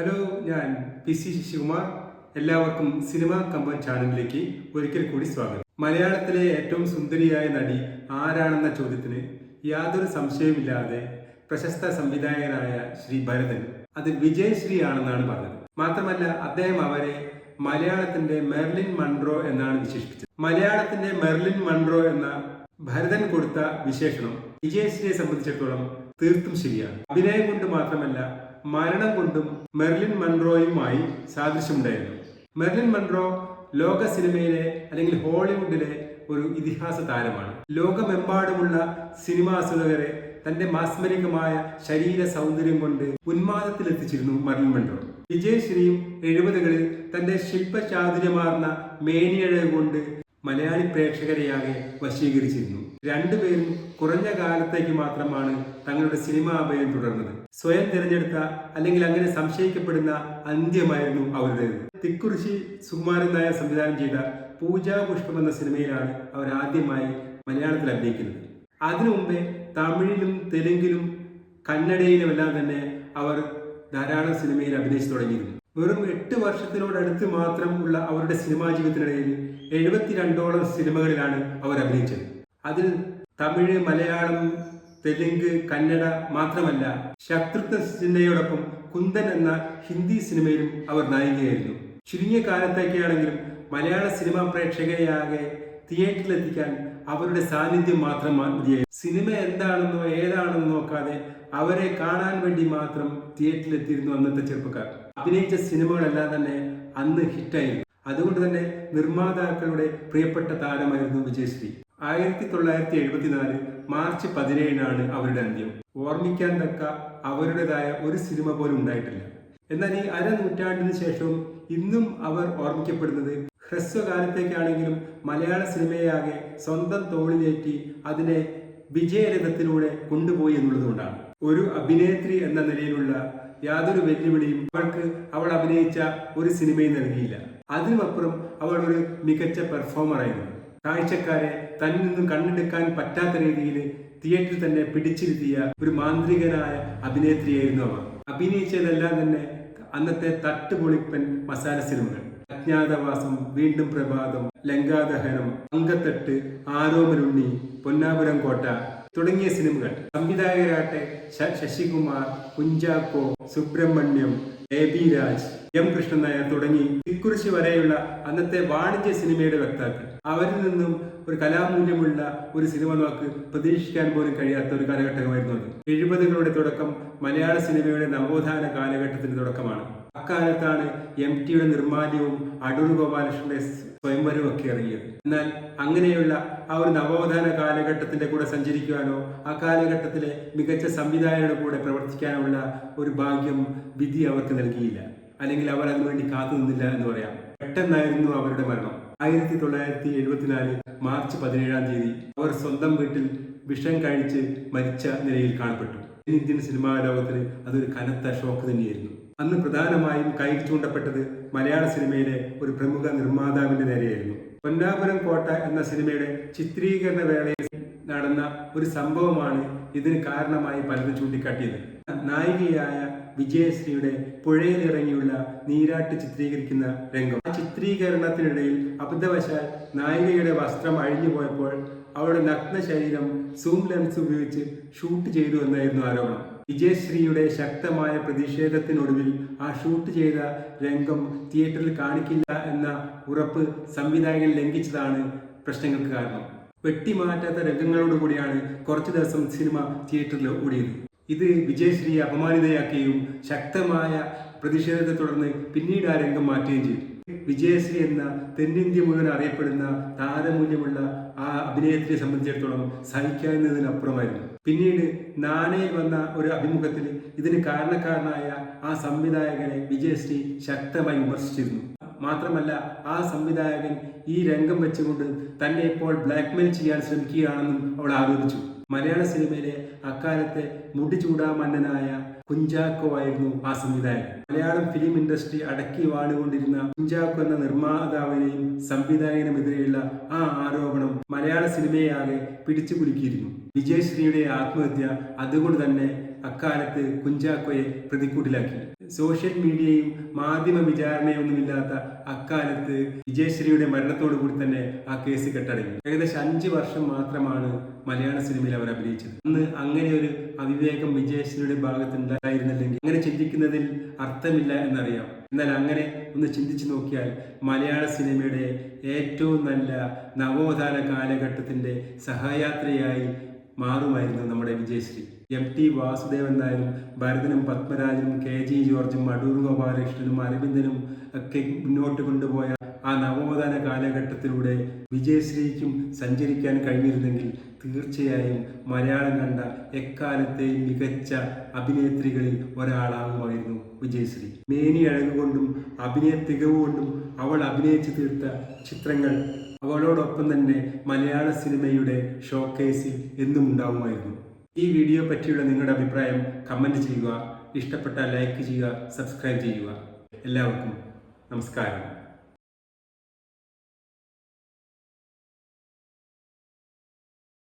Hello ഞാൻ P C Sasikumar. എല്ലാവർക്കും cinema Kamban ചാനലിലേക്ക് ഒരിക്കൽ കൂടി സ്വാഗതം. മലയാളത്തിലെ ഏറ്റവും സുന്ദരിയായ നടി ആരാണെന്ന ചോദ്യത്തിന് യാതൊരു സംശയവുമില്ലാതെ പ്രശസ്ത സംവിധായകനായ ശ്രീ ഭരതൻ. അത് വിജയശ്രീ ആണെന്നാണ് പറഞ്ഞത്. മാത്രമല്ല അദ്ദേഹം അവരെ മലയാളത്തിന്റെ മെർലിൻ മൺട്രോ എന്നാണ് വിശേഷിപ്പിച്ചത്. മലയാളത്തിന്റെ മെർലിൻ മൺട്രോ എന്ന ഭരതൻ കൊടുത്ത വിശേഷണം വിജയശ്രീയെ സംബന്ധിച്ചിടത്തോളം തീർത്തും ശരിയാണ്. അഭിനയം കൊണ്ട് മാത്രമല്ല മരണം കൊണ്ടും മെർലിൻ മൺറോയുമായി സാദൃശ്യമുണ്ടായിരുന്നു. മെർലിൻ മൺറോ ലോക സിനിമയിലെ അല്ലെങ്കിൽ ഹോളിവുഡിലെ ഒരു ഇതിഹാസ താരമാണ്. ലോകമെമ്പാടുമുള്ള സിനിമാസ്വദകരെ തന്റെ മാസ്മരികമായ ശരീര സൗന്ദര്യം കൊണ്ട് ഉന്മാദത്തിലെത്തിച്ചിരുന്നു മർലിൻ മൺറോ. വിജയശ്രീയും എഴുപതുകളിൽ തന്റെ ശില്പചാതുര്യമാർന്ന മേനിയഴ കൊണ്ട് മലയാളി പ്രേക്ഷകരെയാകെ വശീകരിച്ചിരുന്നു. രണ്ടുപേരും കുറഞ്ഞ കാലത്തേക്ക് മാത്രമാണ് തങ്ങളുടെ സിനിമാ അഭയം തുടർന്നത്. സ്വയം തിരഞ്ഞെടുത്ത അല്ലെങ്കിൽ അങ്ങനെ സംശയിക്കപ്പെടുന്ന അന്ത്യമായിരുന്നു അവരുടേത്. തിക്കുറിശി സുകുമാരൻ നായർ സംവിധാനം ചെയ്ത പൂജാ പുഷ്പം എന്ന സിനിമയിലാണ് അവർ ആദ്യമായി മലയാളത്തിൽ അഭിനയിക്കുന്നത്. അതിനു മുമ്പേ തമിഴിലും തെലുങ്കിലും കന്നഡയിലുമെല്ലാം തന്നെ അവർ ധാരാളം സിനിമയിൽ അഭിനയിച്ചു തുടങ്ങിയിരുന്നു. വെറും എട്ട് വർഷത്തിനോടടുത്ത് മാത്രം ഉള്ള അവരുടെ സിനിമാ ജീവിതത്തിനിടയിൽ എഴുപത്തിരണ്ടോളം സിനിമകളിലാണ് അവർ അഭിനയിച്ചത്. അതിൽ തമിഴ് മലയാളം തെലുങ്ക് കന്നഡ മാത്രമല്ല ശത്രുത്വ സിൻഹയോടൊപ്പം കുന്ദൻ എന്ന ഹിന്ദി സിനിമയിലും അവർ നായികയായിരുന്നു. ചുരുങ്ങിയ കാലത്തേക്കാണെങ്കിലും മലയാള സിനിമാ പ്രേക്ഷകരെയാകെ തിയേറ്ററിലെത്തിക്കാൻ അവരുടെ സാന്നിധ്യം മാത്രം മതിയായി. സിനിമ എന്താണെന്നോ ഏതാണെന്നോ നോക്കാതെ അവരെ കാണാൻ വേണ്ടി മാത്രം തിയേറ്ററിലെത്തിയിരുന്നു അന്നത്തെ ചെറുപ്പക്കാർ. അഭിനയിച്ച സിനിമകളെല്ലാം തന്നെ അന്ന് ഹിറ്റായിരുന്നു. അതുകൊണ്ട് തന്നെ നിർമ്മാതാക്കളുടെ പ്രിയപ്പെട്ട താരമായിരുന്നു വിജയശ്രീ. ആയിരത്തി തൊള്ളായിരത്തി എഴുപത്തിനാല് മാർച്ച് പതിനേഴിനാണ് അവരുടെ അന്ത്യം. ഓർമ്മിക്കാൻ തക്ക അവരുടേതായ ഒരു സിനിമ പോലും ഉണ്ടായിട്ടില്ല. എന്നാൽ ഈ അര അരനൂറ്റാണ്ടിന് ശേഷവും ഇന്നും അവർ ഓർമ്മിക്കപ്പെടുന്നത് ഹ്രസ്വകാലത്തേക്കാണെങ്കിലും മലയാള സിനിമയാകെ സ്വന്തം തോളിലേറ്റി അതിനെ വിജയരഥത്തിലൂടെ കൊണ്ടുപോയി എന്നുള്ളതുകൊണ്ടാണ്. ഒരു അഭിനേത്രി എന്ന നിലയിലുള്ള യാതൊരു വെല്ലുവിളിയും അവൾക്ക് അവൾ അഭിനയിച്ച ഒരു സിനിമയും നൽകിയില്ല. അതിനുമപ്പുറം അവൾ ഒരു മികച്ച പെർഫോമറായിരുന്നു കാഴ്ചക്കാരെ തന്നിൽ നിന്നും കണ്ണെടുക്കാൻ പറ്റാത്ത രീതിയിൽ തിയേറ്ററിൽ തന്നെ പിടിച്ചിരുത്തിയ ഒരു മാന്ത്രികനായ അഭിനേത്രിയായിരുന്നു അവർ അഭിനയിച്ചതെല്ലാം തന്നെ അന്നത്തെ തട്ടുപൊളിപ്പൻ മസാല സിനിമകൾ. അജ്ഞാതവാസം വീണ്ടും പ്രഭാതം ലങ്കാദഹനം അങ്കത്തട്ട് ആരോമലുണ്ണി പൊന്നാപുരം കോട്ട തുടങ്ങിയ സിനിമകൾ. സംവിധായകരാട്ടെ Sasikumar Kunchacko Subrahmanyam A B Raj M Krishnan Nair തുടങ്ങി തിക്കുറിശി വരെയുള്ള അന്നത്തെ വാണിജ്യ സിനിമയുടെ വക്താക്കൾ. അവരിൽ നിന്നും ഒരു കലാമൂല്യമുള്ള ഒരു സിനിമ നമുക്ക് പ്രതീക്ഷിക്കാൻ പോലും കഴിയാത്ത ഒരു കാലഘട്ടമായിരുന്നു അത്. എഴുപതുകളുടെ തുടക്കം മലയാള സിനിമയുടെ നവോത്ഥാന കാലഘട്ടത്തിന്റെ തുടക്കമാണ്. അക്കാലത്താണ് എം ടിയുടെ നിർമ്മാല്യവും അടൂർ ഗോപാലകൃഷ്ണന്റെ സ്വയംവരവും ഒക്കെ ഇറങ്ങിയത്. എന്നാൽ അങ്ങനെയുള്ള ആ ഒരു നവോത്ഥാന കാലഘട്ടത്തിന്റെ കൂടെ സഞ്ചരിക്കുവാനോ ആ കാലഘട്ടത്തിലെ മികച്ച സംവിധായകരുടെ കൂടെ പ്രവർത്തിക്കാനുള്ള ഒരു ഭാഗ്യം വിധി അവർക്ക് നൽകിയില്ല. അല്ലെങ്കിൽ അവർ അതിനുവേണ്ടി കാത്തു നിന്നില്ല എന്ന് പറയാം. പെട്ടെന്നായിരുന്നു അവരുടെ മരണം. ആയിരത്തി തൊള്ളായിരത്തി എഴുപത്തിനാല് മാർച്ച് പതിനേഴാം തീയതി അവർ സ്വന്തം വീട്ടിൽ വിഷം കഴിച്ച് മരിച്ച നിലയിൽ കാണപ്പെട്ടു. ഇന്ത്യൻ സിനിമാ ലോകത്തിന് അതൊരു കനത്ത ഷോക്ക് തന്നെയായിരുന്നു. അന്ന് പ്രധാനമായും കൈ ചൂണ്ടപ്പെട്ടത് മലയാള സിനിമയിലെ ഒരു പ്രമുഖ നിർമ്മാതാവിന്റെ നേരെയായിരുന്നു. പൊന്നാപുരം കോട്ട എന്ന സിനിമയുടെ ചിത്രീകരണ വേളയിൽ നടന്ന ഒരു സംഭവമാണ് ഇതിന് കാരണമായി പലരും ചൂണ്ടിക്കാട്ടിയത്. നായികയായ വിജയശ്രീയുടെ പുഴയിലിറങ്ങിയുള്ള നീരാട്ട് ചിത്രീകരിക്കുന്ന രംഗം. ചിത്രീകരണത്തിനിടയിൽ അബദ്ധവശാൽ നായികയുടെ വസ്ത്രം അഴിഞ്ഞു പോയപ്പോൾ അവളുടെ നഗ്ന ശരീരം സൂം ലെൻസ് ഉപയോഗിച്ച് ഷൂട്ട് ചെയ്തു എന്നായിരുന്നു ആരോപണം. വിജയശ്രീയുടെ ശക്തമായ പ്രതിഷേധത്തിനൊടുവിൽ ആ ഷൂട്ട് ചെയ്ത രംഗം തിയേറ്ററിൽ കാണിക്കില്ല എന്ന ഉറപ്പ് സംവിധായകൻ ലംഘിച്ചതാണ് പ്രശ്നങ്ങൾക്ക് കാരണം. വെട്ടിമാറ്റാത്ത രംഗങ്ങളോടുകൂടിയാണ് കുറച്ചു ദിവസം സിനിമ തിയേറ്ററിൽ ഓടിയത്. ഇത് വിജയശ്രീയെ അപമാനിതയാക്കുകയും ശക്തമായ പ്രതിഷേധത്തെ തുടർന്ന് പിന്നീട് ആ രംഗം മാറ്റുകയും ചെയ്തു. വിജയശ്രീ എന്ന തെന്നിന്ത്യ മുഴുവൻ അറിയപ്പെടുന്ന താരമൂല്യമുള്ള ആ അഭിനയത്തിനെ സംബന്ധിച്ചിടത്തോളം സഹിക്കാവുന്നതിനപ്പുറമായിരുന്നു പിന്നീട് നാനയിൽ വന്ന ഒരു അഭിമുഖത്തിൽ ഇതിന് കാരണക്കാരനായ ആ സംവിധായകനെ വിജയശ്രീ ശക്തമായി വിമർശിച്ചിരുന്നു. മാത്രമല്ല ആ സംവിധായകൻ ഈ രംഗം വെച്ചുകൊണ്ട് തന്നെ ഇപ്പോൾ ബ്ലാക്ക്മെയിൽ ചെയ്യാൻ ശ്രമിക്കുകയാണെന്നും അവൾ ആരോപിച്ചു. മലയാള സിനിമയിലെ അക്കാലത്തെ മുടിചൂടാമന്നനായ കുഞ്ചാക്കോ ആയിരുന്നു ആ സംവിധായകൻ. മലയാളം ഫിലിം ഇൻഡസ്ട്രി അടക്കി വാണുകൊണ്ടിരുന്ന കുഞ്ചാക്കോ എന്ന നിർമ്മാതാവിനെയും സംവിധായകനുമെതിരെയുള്ള ആ ആരോപണം മലയാള സിനിമയെ ആകെ പിടിച്ചു കുലുക്കിയിരുന്നു വിജയശ്രീയുടെ ആത്മഹത്യ അതുകൊണ്ട് തന്നെ അക്കാലത്ത് കുഞ്ചാക്കോയെ പ്രതിക്കൂട്ടിലാക്കി. സോഷ്യൽ മീഡിയയും മാധ്യമ വിചാരണയൊന്നുമില്ലാത്ത അക്കാലത്ത് വിജയശ്രീയുടെ മരണത്തോടു കൂടി തന്നെ ആ കേസ് കെട്ടടങ്ങി. ഏകദേശം അഞ്ച് വർഷം മാത്രമാണ് മലയാള സിനിമയിൽ അവർ അഭിനയിച്ചത്. അന്ന് അങ്ങനെ ഒരു അവിവേകം വിജയശ്രീയുടെ ഭാഗത്ത് ഉണ്ടായിരുന്നില്ലെങ്കിൽ അങ്ങനെ ചിന്തിക്കുന്നതിൽ അർത്ഥമില്ല എന്നറിയാം. എന്നാൽ അങ്ങനെ ഒന്ന് ചിന്തിച്ചു നോക്കിയാൽ മലയാള സിനിമയുടെ ഏറ്റവും നല്ല നവോത്ഥാന കാലഘട്ടത്തിന്റെ സഹയാത്രിയായി മാറുമായിരുന്നു നമ്മുടെ വിജയശ്രീ എം ടി വാസുദേവൻ നായരും ഭരതനും പത്മരാജനും കെ ജി ജോർജും അടൂർ ഗോപാലകൃഷ്ണനും അരവിന്ദനും ഒക്കെ മുന്നോട്ട് കൊണ്ടുപോയ ആ നവോത്ഥാന കാലഘട്ടത്തിലൂടെ വിജയശ്രീക്കും സഞ്ചരിക്കാൻ കഴിഞ്ഞിരുന്നെങ്കിൽ തീർച്ചയായും മലയാളം കണ്ട എക്കാലത്തെയും മികച്ച അഭിനേത്രികളിൽ ഒരാളാകുമായിരുന്നു വിജയശ്രീ മേനി അഴകുകൊണ്ടും അഭിനയ തികവുകൊണ്ടും അവൾ അഭിനയിച്ചു തീർത്ത ചിത്രങ്ങൾ അവളോടൊപ്പം തന്നെ മലയാള സിനിമയുടെ ഷോക്കേസിൽ എന്നും ഉണ്ടാവുമായിരുന്നു. ഈ വീഡിയോ പറ്റിയുള്ള നിങ്ങളുടെ അഭിപ്രായം കമന്റ് ചെയ്യുക. ഇഷ്ടപ്പെട്ട ലൈക്ക് ചെയ്യുക സബ്സ്ക്രൈബ് ചെയ്യുക. എല്ലാവർക്കും നമസ്കാരം.